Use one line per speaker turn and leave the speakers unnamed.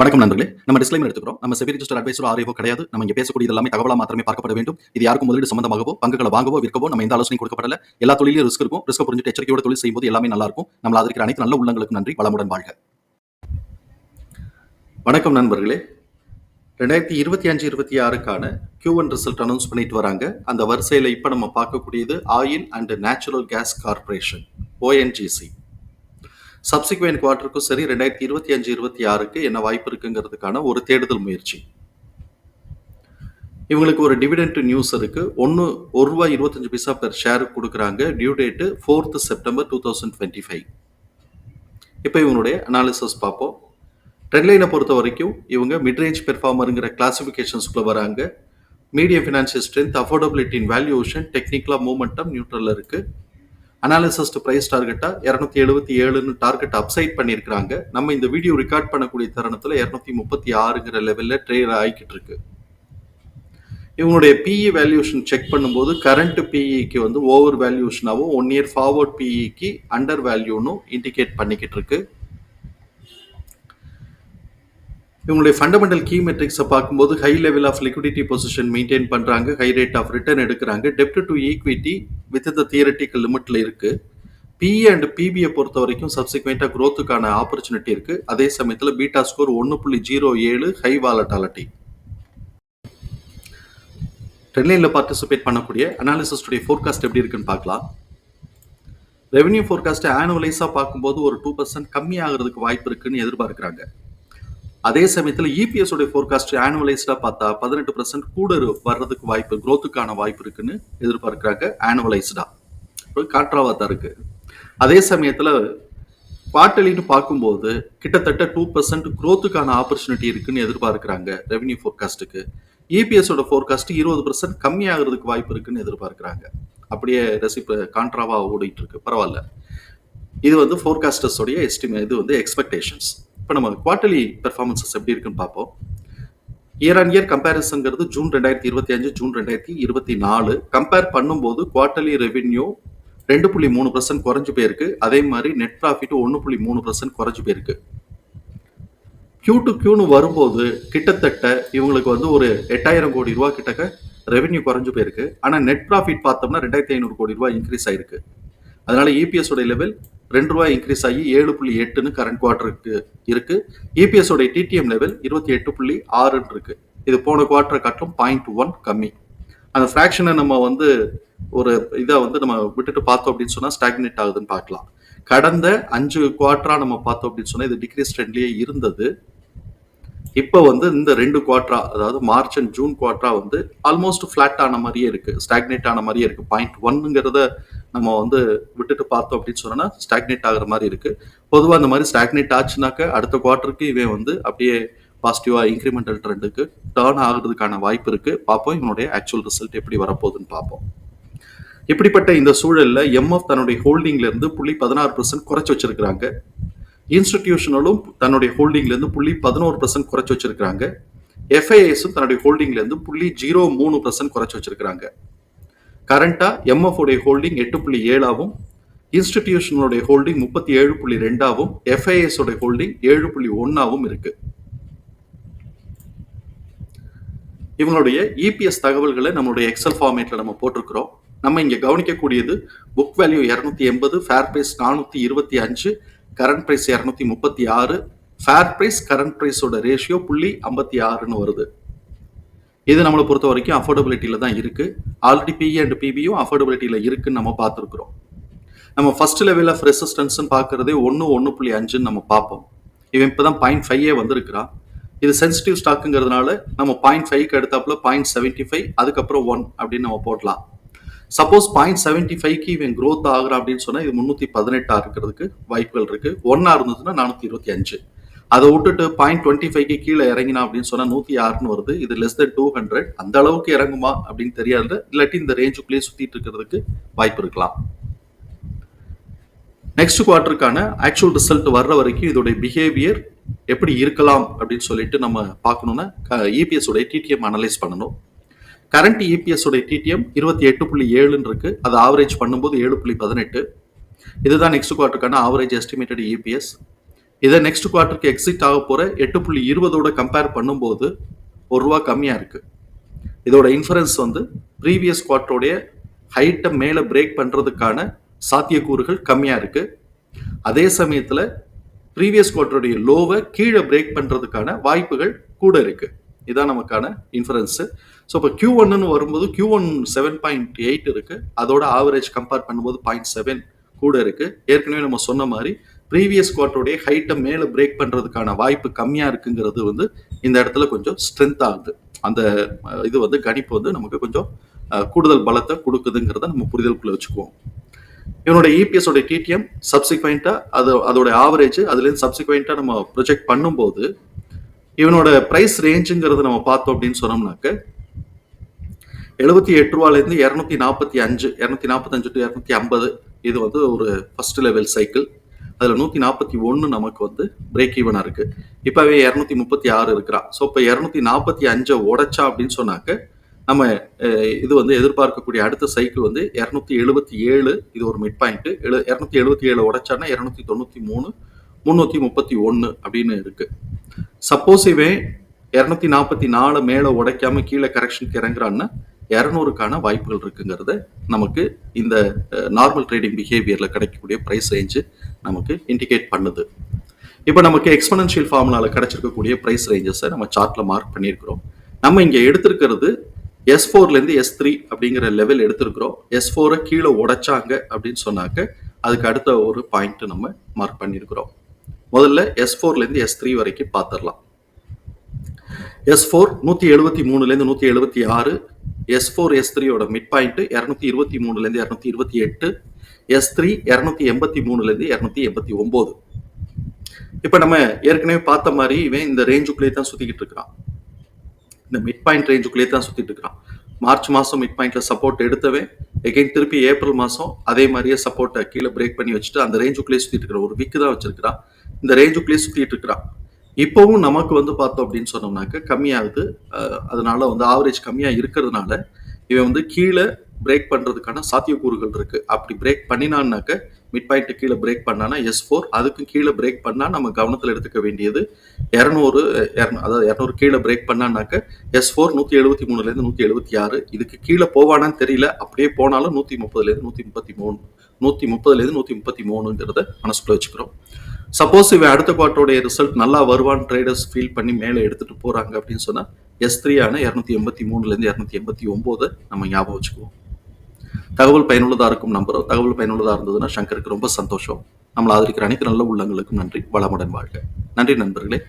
வணக்கம் நண்பர்களே. நம்ம டிஸ்க்ளைமர் எடுத்துக்கிறோம். நம்ம செபி ரிஜிஸ்டர் அட்வைசர் ஆரியோ கிடையாது. நம்ம இங்கே பேசக்கூடிய எல்லாமே தகவலாக மாத்திரமே பார்க்கப்பட வேண்டும். இது யாருக்கும் முதலீடு சம்பந்தமாகவோ பங்குகளை வாங்கவோ விற்கவோ நம்ம எந்த ஆலோசனை கொடுக்கப்படல. எல்லா தொழிலும் ரிஸ்க் இருக்கும். ரிஸ்க் புரிஞ்சுட்டு எச்சரிக்கையோட தொழில் செய்யும்போது எல்லாமே நல்லா இருக்கும். நம்ம அதற்கு அனைத்து நல்ல உள்ளங்களுக்கு நன்றி. வளமுடன் வாழ்க. வணக்கம் நண்பர்களே. ரெண்டாயிரத்தி இருபத்தி அஞ்சு இருபத்தி ஆறுக்கான கியூ ஒன் ரிசல்ட் அனௌன்ஸ் பண்ணிட்டு வராங்க. அந்த வரிசையில் இப்போ நம்ம பார்க்கக்கூடியது oil and natural gas corporation ONGC subsequent குவார்டருக்கும் சரி ரெண்டாயிரத்தி இருபத்தி அஞ்சு இருபத்தி ஆறுக்கு என்ன வாய்ப்பு இருக்குங்கிறதுக்கான ஒரு தேடுதல் முயற்சி. இவங்களுக்கு ஒரு டிவிடெண்ட் நியூஸ் இருக்கு. ஒன்று ஒரு ரூபாய் இருபத்தஞ்சு பைசா பெர் ஷேர் கொடுக்குறாங்க. Due date fourth September two thousand twenty five இப்போ இவங்களுடைய அனாலிசிஸ் பார்ப்போம். ட்ரெண்ட்லைனை பொறுத்த வரைக்கும் இவங்க மிட்ரேஞ்ச் பெர்ஃபார்மருங்கிற கிளாசிஃபிகேஷன்ஸ்குள்ள வராங்க. மீடியம் ஃபினான்ஷியல் ஸ்ட்ரென்த் அஃபோர்டபிலிட்டின் வேல்யூஷன் டெக்னிக்கலாக மூமெண்டம் நியூட்ரலில் இருக்குது அனாலிசிஸ்ட் ப்ரைஸ் டார்கெட்டா இரநூத்தி எழுபத்தி ஏழுன்னு டார்கெட் அப்சைட் பண்ணியிருக்கிறாங்க. நம்ம இந்த வீடியோ ரெக்கார்ட் பண்ணக்கூடிய தருணத்தில் இரநூத்தி முப்பத்தி ஆறுங்கிற லெவலில் ட்ரேட் ஆகிக்கிட்டு இருக்கு. இவங்களுடைய பிஇ வேல்யூஷன் செக் பண்ணும்போது கரண்ட் பிஇக்கு வந்து ஓவர் வேல்யூஷனாகவும் ஒன் இயர் ஃபார்வர்ட் பிஇக்கு அண்டர் வேல்யூனும் இண்டிகேட் பண்ணிக்கிட்டு இருக்கு. இவங்களுடைய ஃபண்டமெண்டல் கீ மெட்ரிக்ஸை பார்க்கும்போது high level of liquidity position maintain பண்ணுறாங்க ஹை ரேட் ஆஃப் ரிட்டர்ன் எடுக்கிறாங்க. டெப்ட் to equity with the theoretical லிமிட்டில் இருக்குது பி அண்ட் பிபியை பொறுத்த வரைக்கும் சப்சிக்வெண்ட்டாக க்ரோத்துக்கான ஆப்பர்ச்சுனிட்டி இருக்குது அதே சமயத்தில் பீட்டா ஸ்கோர் ஒன்று புள்ளி ஜீரோ ஏழு ஹை வாலட்டாலிட்டி ட்ரெண்ட்லைனில் பார்ட்டிசிபேட் பண்ணக்கூடிய அனாலிசிஸ்டுடைய ஃபோர்காஸ்ட் எப்படி இருக்குன்னு பார்க்கலாம். ரெவன்யூ ஃபோர்காஸ்ட்டை ஆனுவலைஸாக பார்க்கும்போது ஒரு டூ பர்சன்ட் கம்மியாகிறதுக்கு வாய்ப்பு இருக்குன்னு எதிர்பார்க்குறாங்க. அதே சமயத்தில் இபிஎஸ் உடைய ஃபோர்காஸ்ட் ஆனுவலைஸ்டா பார்த்தா பதினெட்டு பர்சன்ட் கூட வர்றதுக்கு வாய்ப்பு க்ரோத்துக்கான வாய்ப்பு இருக்குன்னு எதிர்பார்க்குறாங்க ஆனுவலைஸ்டா காற்றாவா தான் இருக்கு. அதே சமயத்தில் குவார்டர்லின்னு பார்க்கும்போது கிட்டத்தட்ட டூ பர்சன்ட் க்ரோத்துக்கான ஆப்பர்ச்சுனிட்டி இருக்குன்னு எதிர்பார்க்குறாங்க ரெவன்யூ ஃபோர்காஸ்ட்டுக்கு இபிஎஸோட ஃபோர்காஸ்ட் இருபது பர்சன்ட் கம்மியாகிறதுக்கு வாய்ப்பு இருக்குன்னு எதிர்பார்க்குறாங்க. அப்படியே ரெசிப் கான்ட்ராவா ஓடிட்டு இருக்கு. பரவாயில்ல. இது வந்து ஃபோர்காஸ்டர்ஸோடைய எஸ்டிமே இது வந்து எக்ஸ்பெக்டேஷன்ஸ் இப்போ நம்ம குவார்டர்லி பெர்ஃபார்மன்சஸ் எப்படி இருக்குன்னு பார்ப்போம். இயர் ஆன் இயர் கம்பேரிசன்ங்கிறது ஜூன் ரெண்டாயிரத்தி இருபத்தி அஞ்சு ஜூன் ரெண்டாயிரத்தி இருபத்தி நாலு. கம்பேர் பண்ணும்போது குவார்டர்லி ரெவென்யூ ரெண்டு புள்ளி மூணு பர்சன்ட் குறைஞ்சு போயிருக்கு. அதே மாதிரி நெட் ப்ராஃபிட் ஒன்று புள்ளி மூணு பர்சன்ட் குறைஞ்சு போயிருக்கு. கியூ டு கியூன்னு வரும்போது கிட்டத்தட்ட இவங்களுக்கு வந்து ஒரு எட்டாயிரம் கோடி ரூபா கிட்டக்க ரெவென்யூ குறைஞ்சு போயிருக்கு. ஆனால் நெட் ப்ராஃபிட் பார்த்தோம்னா ரெண்டாயிரத்தி ஐநூறு கோடி ரூபாய் இன்க்ரீஸ் ஆயிருக்கு. அதனால இபிஎஸ் உடைய லெவல் ரெண்டு ரூபாய் இன்க்ரீஸ் ஆகி ஏழு புள்ளி எட்டுன்னு கரண்ட் குவார்டருக்கு இருக்கு. இபிஎஸ் உடைய டிடிஎம் லெவல் இருபத்தி எட்டு புள்ளி ஆறுன்னு இருக்கு. இது போன குவார்டரை காட்டும் பாயிண்ட் ஒன் கம்மி. அந்த ஃப்ராக்ஷனை நம்ம வந்து ஒரு இதை வந்து நம்ம விட்டுட்டு பார்த்தோம் அப்படின்னு சொன்னா ஸ்டாக்னேட் ஆகுதுன்னு பார்க்கலாம். கடந்த அஞ்சு குவார்டரா நம்ம பார்த்தோம் அப்படின்னு சொன்னா இது டிக்ரீஸ் ட்ரெண்ட்லயே இருந்தது. இப்போ வந்து இந்த ரெண்டு குவார்டரா அதாவது மார்ச் அண்ட் ஜூன் குவார்டரா வந்து ஆல்மோஸ்ட் ஃபிளாட் ஆன மாதிரியே இருக்கு ஸ்டாக்னேட் ஆன மாதிரியே இருக்கு. பாயிண்ட் ஒன்னுங்கிறத நம்ம வந்து விட்டுட்டு பார்த்தோம் அப்படின்னு சொன்னா ஸ்டாக்னேட் ஆகுற மாதிரி இருக்கு. பொதுவாக அந்த மாதிரி ஸ்டாக்னேட் ஆச்சுனாக்க அடுத்த குவார்ட்டருக்கு இவன் வந்து அப்படியே பாசிட்டிவா இன்க்ரிமெண்டல் ட்ரெண்டுக்கு டேர்ன் ஆகுறதுக்கான வாய்ப்பு இருக்கு. பார்ப்போம் இவனுடைய ஆக்சுவல் ரிசல்ட் எப்படி வரப்போகுதுன்னு பார்ப்போம். இப்படிப்பட்ட இந்த சூழல்ல எம்எஃப் தன்னுடைய ஹோல்டிங்ல இருந்து புள்ளி பதினாறு பர்சன்ட் குறைச்சு வச்சிருக்கிறாங்க. இன்ஸ்டிடியூஷனலும் தன்னுடைய ஹோல்டிங்லேருந்து புள்ளி பதினோரு பர்சன்ட் குறைச்சி வச்சிருக்கிறாங்க. எஃப்ஐஎஸும் தன்னுடைய ஹோல்டிங்ல இருந்து புள்ளி ஜீரோ மூணு பர்சன்ட் குறைச்சி வச்சிருக்கிறாங்க. கரண்டாக எம்எஃப் உடைய ஹோல்டிங் எட்டு புள்ளி ஏழாவும் இன்ஸ்டிடியூஷனுடைய ஹோல்டிங் முப்பத்தி ஏழு புள்ளி ரெண்டாவும் எஃப்ஐஎஸ் உடைய ஹோல்டிங் ஏழு புள்ளி ஒன்னாவும் இருக்கு. இவங்களுடைய இபிஎஸ் தகவல்களை நம்மளுடைய எக்ஸல் ஃபார்மேட்ல நம்ம போட்டிருக்கிறோம். நம்ம இங்க கவனிக்கக்கூடியது புக் வேல்யூ இரநூத்தி எண்பது ஃபேர் பிரைஸ் நானூத்தி இருபத்தி அஞ்சு கரண்ட் பிரைஸ் இரநூத்தி முப்பத்தி ஆறு ஃபேர் ப்ரைஸ் கரண்ட் ப்ரைஸோட ரேஷியோ புள்ளி ஐம்பத்தி ஆறுன்னு வருது. இது நம்மளை பொறுத்த வரைக்கும் அஃபோர்டபிலிட்டியில் தான் இருக்கு. ஆல்ரெடி பிஇ அண்ட் பிபியும் அஃபோர்டபிலிட்டியில இருக்குன்னு நம்ம பார்த்துருக்குறோம். நம்ம ஃபர்ஸ்ட் லெவல் ஆஃப் ரெசிஸ்டன்ஸ்னு பார்க்குறதே ஒன்று ஒன்று புள்ளி அஞ்சுன்னு நம்ம பார்ப்போம். இவன் இப்போ தான் பாயிண்ட் ஃபைவே வந்திருக்கிறான். இது சென்சிட்டிவ் ஸ்டாக்குங்கிறதுனால நம்ம பாயிண்ட் ஃபைவ்க்கு எடுத்தாப்புல பாயிண்ட் செவன்ட்டி ஃபைவ் அதுக்கப்புறம் ஒன் அப்படின்னு நம்ம போடலாம். சப்போஸ் பாயிண்ட் செவன்ட்டி ஃபைவ்க்கு இவன் க்ரோத் ஆகுறான் அப்படின்னு சொன்னால் இது முந்நூற்றி பதினெட்டா இருக்கிறதுக்கு வாய்ப்புகள் இருக்குது ஒன்னா இருந்ததுன்னா நானூற்றி இருபத்தி அஞ்சு. அதை விட்டுட்டு பாயிண்ட் டுவெண்ட்டி ஃபைவ்க்கு கீழே இறங்கினா அப்படின்னு சொன்னால் நூற்றி ஆறுன்னு வருது. இது லெஸ் தென் டூ ஹண்ட்ரட் அந்த அளவுக்கு இறங்குமா அப்படின்னு தெரியாது. இல்லாட்டி இந்த ரேஞ்சுக்குள்ளேயே சுற்றிட்டு இருக்கிறதுக்கு வாய்ப்பு இருக்கலாம். நெக்ஸ்ட் குவார்ட்டருக்கான ஆக்சுவல் ரிசல்ட் வர்ற வரைக்கும் இதோடைய பிஹேவியர் எப்படி இருக்கலாம் அப்படின்னு சொல்லிட்டு நம்ம பார்க்கணும்னா இபிஎஸ் உடைய டிடிஎம் அனலைஸ் பண்ணணும். கரண்ட் இபிஎஸ் உடைய டிடிஎம் இருபத்தி எட்டு புள்ளி ஏழுன்னு இருக்கு அது ஆவரேஜ் பண்ணும்போது ஏழு புள்ளி பதினெட்டு. இதுதான் நெக்ஸ்ட் குவார்ட்டருக்கான ஆவரேஜ் எஸ்டிமேட்டட் இபிஎஸ் இதை நெக்ஸ்ட் குவார்ட்டருக்கு எக்ஸிட் ஆக போற எட்டு புள்ளி இருபதோட கம்பேர் பண்ணும்போது ஒரு ரூபா கம்மியா இருக்கு. இதோட இன்ஃபரன்ஸ் வந்து ப்ரீவியஸ் குவார்ட்டருடைய ஹைட்டை மேலே பிரேக் பண்றதுக்கான சாத்தியக்கூறுகள் கம்மியாக இருக்கு. அதே சமயத்தில் ப்ரீவியஸ் குவார்ட்டருடைய லோவை கீழே பிரேக் பண்ணுறதுக்கான வாய்ப்புகள் கூட இருக்குது இதான் நமக்கான இன்ஃபரன்ஸு ஸோ இப்போ கியூ ஒன்னு வரும்போது Q one seven point eight இருக்குது அதோட ஆவரேஜ் கம்பேர் பண்ணும்போது பாயிண்ட் செவன் கூட இருக்குது ஏற்கனவே நம்ம சொன்ன மாதிரி ப்ரீவியஸ் குவார்ட்டருடைய ஹைட்டை மேலே பிரேக் பண்ணுறதுக்கான வாய்ப்பு கம்மியாக இருக்குங்கிறது வந்து இந்த இடத்துல கொஞ்சம் ஸ்ட்ரென்த் ஆகுது. அந்த இது வந்து கணிப்பு வந்து நமக்கு கொஞ்சம் கூடுதல் பலத்தை கொடுக்குதுங்கிறத நம்ம புரிதலுக்குள்ளே வச்சுக்குவோம். இவனோட இபிஎஸோட டிடிஎம் சப்சிக்வெண்ட்டாக அது அதோட ஆவரேஜ் அதுலேருந்து சப்சிக்வெண்ட்டாக நம்ம ப்ரொஜெக்ட் பண்ணும்போது இவனோட ப்ரைஸ் ரேஞ்சுங்கிறது நம்ம பார்த்தோம் அப்படின்னு சொன்னோம்னாக்க எழுபத்தி எட்டு ரூபாலேருந்து இரநூத்தி நாற்பத்தி அஞ்சு இரநூத்தி நாற்பத்தஞ்சு டு இரநூத்தி ஐம்பது இது வந்து ஒரு ஃபர்ஸ்ட் லெவல் சைக்கிள் அதில் நூற்றி நாற்பத்தி ஒன்று நமக்கு வந்து பிரேக் ஈவனாக இருக்குது இப்போவே இரநூத்தி முப்பத்தி ஆறு இருக்கிறான். ஸோ இப்போ இரநூத்தி நாற்பத்தி அஞ்சை உடைச்சா அப்படின்னு சொன்னாக்க நம்ம இது வந்து எதிர்பார்க்கக்கூடிய அடுத்த சைக்கிள் வந்து இரநூத்தி எழுபத்தி ஏழு இது ஒரு மிட் பாயிண்ட்டு எழு இரநூத்தி எழுபத்தி ஏழு உடைச்சானா இரநூத்தி தொண்ணூற்றி மூணு முந்நூற்றி முப்பத்தி ஒன்று அப்படின்னு இருக்குது சப்போஸ் இவன் இரநூத்தி நாற்பத்தி நாலு மேலே உடைக்காம கீழே கரெக்ஷனுக்கு இறங்குறான்னா இரநூறுக்கான வாய்ப்புகள் இருக்குங்கிறத நமக்கு இந்த நார்மல் ட்ரேடிங் பிஹேவியரில் கிடைக்கக்கூடிய ப்ரைஸ் ரேஞ்சு நமக்கு இண்டிகேட் பண்ணுது. இப்போ நமக்கு எக்ஸ்பனன்ஷியல் ஃபார்முலாவில் கிடைச்சிருக்கக்கூடிய ப்ரைஸ் ரேஞ்சஸை நம்ம சார்ட்டில் மார்க் பண்ணியிருக்கிறோம். நம்ம இங்கே எடுத்திருக்கிறது எஸ் ஃபோர்லேருந்து எஸ் த்ரீ அப்படிங்கிற லெவல் எடுத்திருக்கிறோம். எஸ் ஃபோரை கீழே உடைச்சாங்க அப்படின்னு சொன்னாக்க அதுக்கு அடுத்த ஒரு பாயிண்ட் நம்ம மார்க் பண்ணியிருக்கிறோம். முதல்ல எஸ் ஃபோர்லேருந்து எஸ் த்ரீ வரைக்கும் பார்த்துடலாம் எஸ் ஃபோர் நூற்றி எழுபத்தி மூணுலேருந்து நூற்றி எழுபத்தி ஆறு எஸ் ஃபோர் எஸ் த்ரீயோட மிட் பாயிண்ட் இரநூத்தி இருபத்தி மூணுலேருந்து இரநூத்தி இருபத்தி எட்டு எஸ் த்ரீ இரநூத்தி எண்பத்தி மூணுலேருந்து இரநூத்தி எண்பத்தி ஒம்பது. இப்போ நம்ம ஏற்கனவே பார்த்த மாதிரி இவன் இந்த ரேஞ்சுக்குள்ளேயே தான் சுற்றிக்கிட்டு இருக்கிறான் இந்த மிட் பாயிண்ட் ரேஞ்சுக்குள்ளேயே தான் சுற்றிட்டு இருக்கிறான் மார்ச் மாதம் மிட் பாயிண்ட்ல சப்போர்ட் எடுத்தவன் எகைன் திருப்பி ஏப்ரல் மாதம் அதே மாதிரியே சப்போர்ட்டை கீழே பிரேக் பண்ணி வச்சுட்டு அந்த ரேஞ்சுக்குள்ளேயே சுற்றிட்டு இருக்கிறான் ஒரு விக்கு தான் வச்சிருக்கிறான். இந்த ரேஞ்சுக்குள்ளேயே சுற்றிட்டு இருக்கிறான் இப்போவும் நமக்கு வந்து பார்த்தோம் அப்படின்னு சொன்னோம்னாக்க கம்மியாகுது. அதனால வந்து ஆவரேஜ் கம்மியாக இருக்கிறதுனால இவன் வந்து கீழே பிரேக் பண்ணுறதுக்கான சாத்தியக்கூறுகள் இருக்கு. அப்படி பிரேக் பண்ணினான்னாக்க மிட் பாயிண்ட் கீழே பிரேக் பண்ணானா எஸ் ஃபோர் அதுக்கும் கீழே பிரேக் பண்ணால் நம்ம கவனத்தில் எடுத்துக்க வேண்டியது இரநூறு அதாவது இரநூறு கீழே பிரேக் பண்ணான்னாக்க எஸ் ஃபோர் நூற்றி எழுபத்தி மூணுலேருந்து நூற்றி எழுபத்தி ஆறு இதுக்கு கீழே போவானான்னு தெரியல. அப்படியே போனாலும் நூற்றி முப்பதுலேருந்து நூற்றி முப்பத்தி மூணு நூற்றி முப்பதுலேருந்து நூற்றி முப்பத்தி மூணுங்கிறத மனசுக்குள்ள வச்சுக்கிறோம். சப்போஸ் இவன் அடுத்த குவார்ட்டருடைய ரிசல்ட் நல்லா வருவான் ட்ரேடர்ஸ் ஃபீல் பண்ணி மேலே எடுத்துட்டு போறாங்க அப்படின்னு சொன்னா எஸ் த்ரீ ஆன இரநூத்தி எண்பத்தி மூணுலேருந்து இரநூத்தி எண்பத்தி ஒம்போது நம்ம ஞாபகம் வச்சுக்குவோம். தகவல் பயனுள்ளதா இருக்கும் நம்புறோம் தகவல் பயனுள்ளதா இருந்ததுன்னா சங்கருக்கு ரொம்ப சந்தோஷம். நம்மளை ஆதரிக்கிற அனைத்து நல்ல உள்ளங்களுக்கும் நன்றி. வளமுடன் வாழ்க. நன்றி நண்பர்களே.